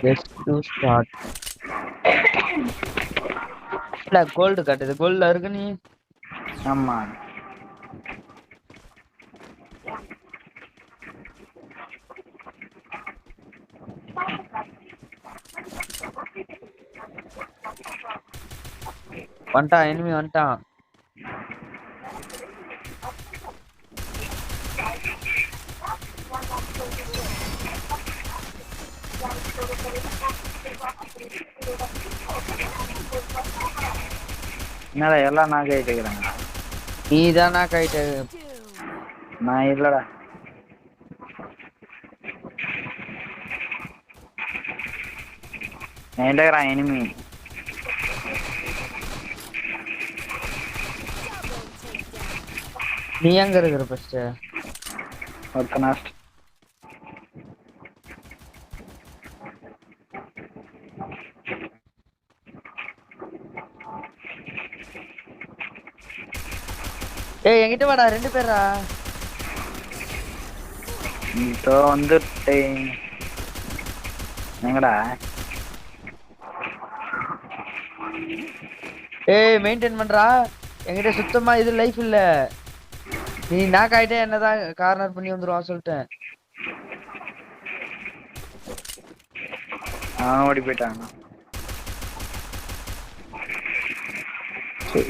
Just to start இல்ல gold காட்டுது கோல்ட்ல இருக்கு நீ. ஆமா. வந்துட்டான் எனிமி வந்துட்டான் என்னடா எல்லாம் நான் கைட்டு இருக்கிறாங்க. நீ தானா கைட்டு நான் இல்லடா. என்கிட்ட எனிமி நீ எங்க இருக்கிற ஃபர்ஸ்ட் ஒருத்த நாஸ்ட் ஏய் என்கிட்ட வாடா ரெண்டு பேரா இப்போ வந்துட்டேன். எங்கடா? ஏய் மெயின்டைன் பண்றா. என்கிட்ட சுத்தமா இது லைஃப் இல்ல. நீ நாக் ஆயிட்டே என்னதான் கார்னர் பண்ணி வந்துருவான் சொல்லிட்டேன். அவன் ஓடி போயிட்டான்.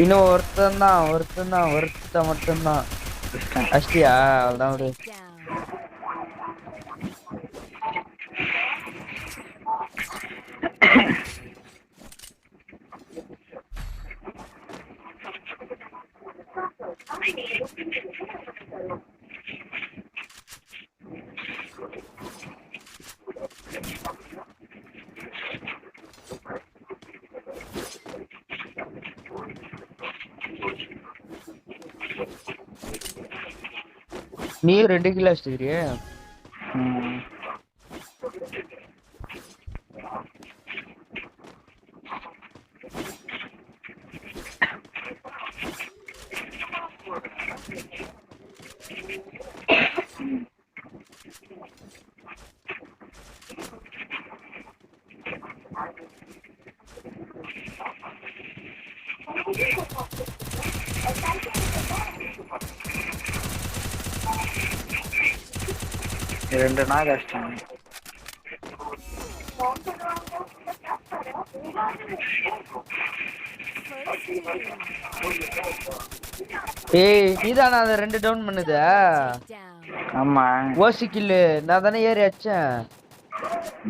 இன்னும் ஒருத்தன் தான் ஒருத்தன் தான் ஒருத்தன் மட்டும்தான். அஷ்டியா? அவ்வளவுதான் விடு. நீ ரெண்டு கிலோ அடிச்சிருக்கிறியே ரெண்டு நாள் கஷ்டம் ஏய் நீதானா அந்த ரெண்டு டவுன் பண்ணுத? ஆமா. ஓசி கில்லு நான் தானே ஏறி அடிச்சேன்.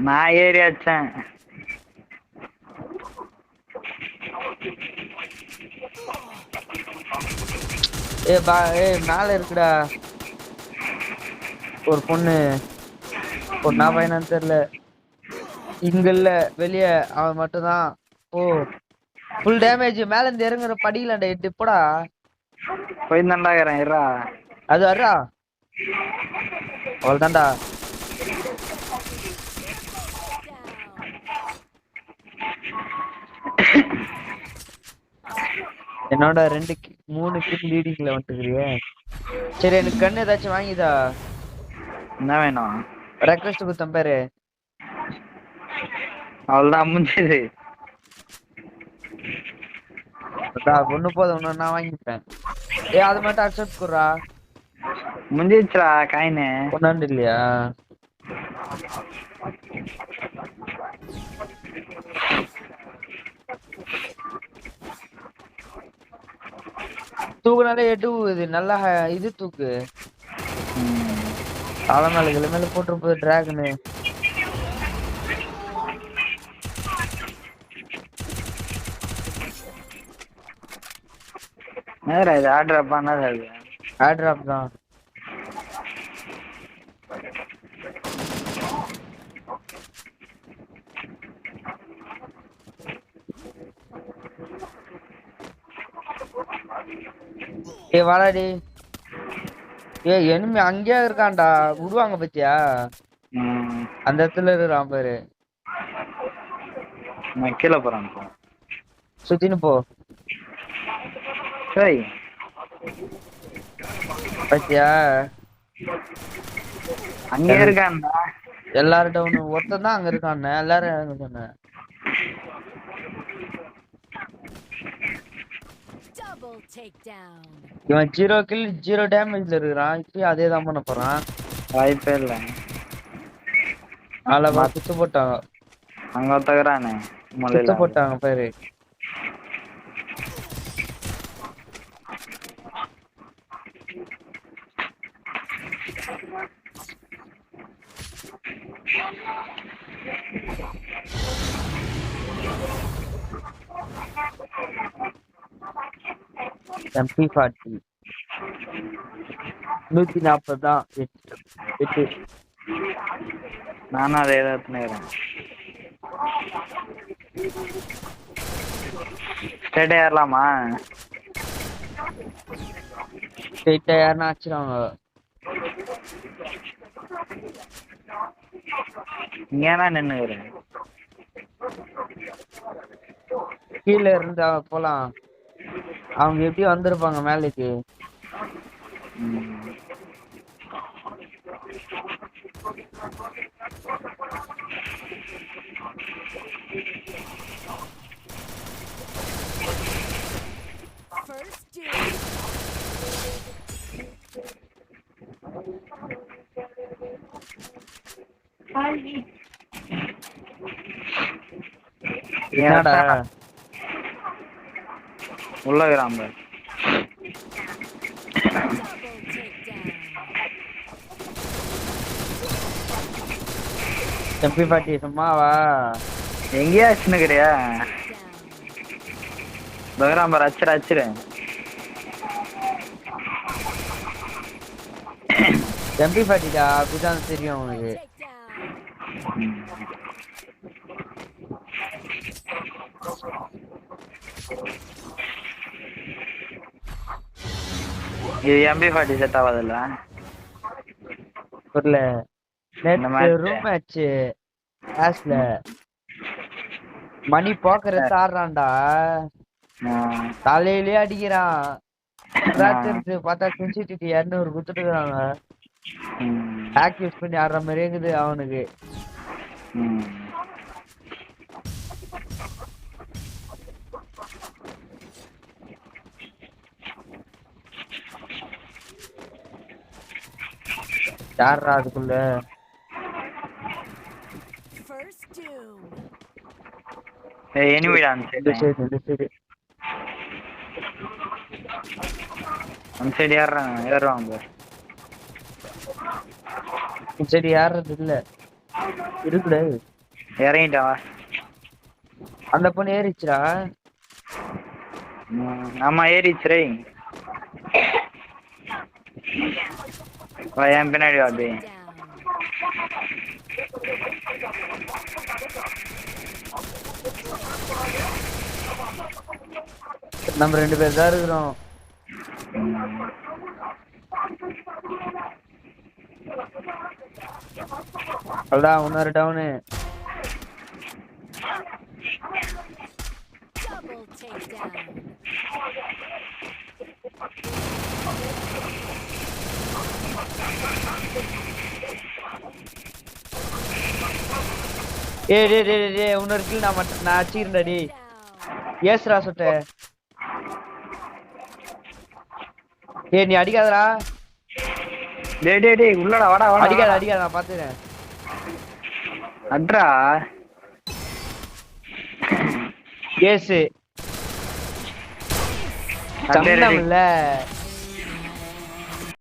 நான் ஏறி அடிச்சேன். ஏ பா ஏய் மேல இருக்குடா. ஒரு பொண்ணு பொண்ணா பையனான்னு தெரியல. இங்க இல்ல வெளிய அவன் மட்டும்தான். ஓ ஃபுல் டேமேஜ் மேல இருந்து இறங்குற படிக்கலாண்டா எட்டு போடா. போய் தாண்டாகிறேன் இருடா அது வர்றா? அவ்வளவுதான்டா. என்னோட ரெண்டு மூணு கில் லீடிங்ல வந்துட்டுக்கிறியே சரி எனக்கு கண்ணு ஏதாச்சும் வாங்கிதா? என்ன வேணும்? ரெக்வஸ்ட் கொடுத்தேன் பேரு. அவ்வளோதான் முடிஞ்சது. ஒண்ணு போதும் ஒண்ணு நான் வாங்கிப்பேன். ஏ அது மட்டும் அக்செப்ட் குடுறா. முடிஞ்சிச்சுடா காயினு ஒன்னாண்டு இல்லையா? தூக்குனாலே எட்டு இது நல்லா இது தூக்கு. தலை மேல இதுல மேல போட்டு டிராகனு நேரா இது ஆர்டர் பண்ணது அது ஏர் தான். ஏ வாடாடி ஏ enemy அங்கேயே இருக்கான்டா. விடுவாங்க பத்தியா? அந்த இடத்துல இருக்கிறான் பாரு. நான் கீழே இப்போ சுத்தின்னு போ. சரி பாத்தியா? அங்கே இருக்கான்டா. எல்லாரும் டவுன் ஒருத்தன் தான் அங்க இருக்கான் எல்லாரும் இறங்க சொன்னேன் Double takedown. இவன் ஜீரோ கில் ஜீரோ டேமேஜ்ல இருக்கிறான். இப்பயும் அதே தான் பண்ண போறான். வாய்ப்பே இல்லை. அளவா குத்து போட்டாங்க அங்க ஒருத்தகிறானே குத்து முல்லையில. போட்டாங்க பேரு. எம்பி ஃபார்ட்டி நூத்தி நாற்பது தான் எட்டு எட்டு நானும் அதே தான் எடுத்துனுக்கிறேன் ஸ்டேட்டே ஏறலாமா ஸ்ட்ரெயிட்டா யாருன்னா ஆச்சுருவாங்க இங்கே தான் நின்னுக்கிறேன் கீழே இருந்தா போலாம் அவங்க எப்படி வந்திருப்பாங்க மேலேக்கு. என்னடா உள்ள பாரு. எம்பி ஃபார்ட்டி சும்மாவா எங்கேயா வச்சுன்னுக்கிறியா Down. பகராம் பாரு அச்சிரு அச்சிரு எம்பி ஃபார்ட்டிடா அப்படிதான் தெரியும் உனக்கு Takedown. இது எம்பி ஃபார்ட்டி செட் ஆகாதுல்ல புரியல match. ரூம் மேட்ச் ஆஸ்ல மணி போக்குற ஆடுறான்டா ம். தலையிலே அடிக்கிறான். பார்த்தா செஞ்சுட்டு இரநூறு குத்துட்டுக்கிறாங்க ம். ஹேக் யூஸ் பண்ணி ஆடுற மாதிரி இருக்குது அவனுக்கு. யாரா அதுக்குள்ள? எனிமிடா அந்த இந்த சைடு இந்த சைடு அந்த சைடு ஏறுறாங்க ஏறுவாங்க இந்த சைடு யாருறது இல்ல. இருக்குடே இறங்கிட்டா. வா அந்த பொண்ணு ஏறிச்சுடா. ஆமா ஏறிச்சு என் பின்னாடி வா அப்படியே Down. நம்ம ரெண்டு பேர் தான் இருக்கிறோம். அதான் இன்னொரு டவுனு Double takedown. டேய் டேய் டேய், டேய் இன்னொரு கில் நான் மட்டும் நான் அடிச்சிருந்தா Down. ஏசுடா சுட்ட ஏய் நீ அடிக்காதடா டேய் டேய் டேய் உள்ளடா வாடா வாடா அடிக்காத. அடிக்காத நான் பாத்துக்கிறேன் அட்ரா ஏசு. சம்னம்ல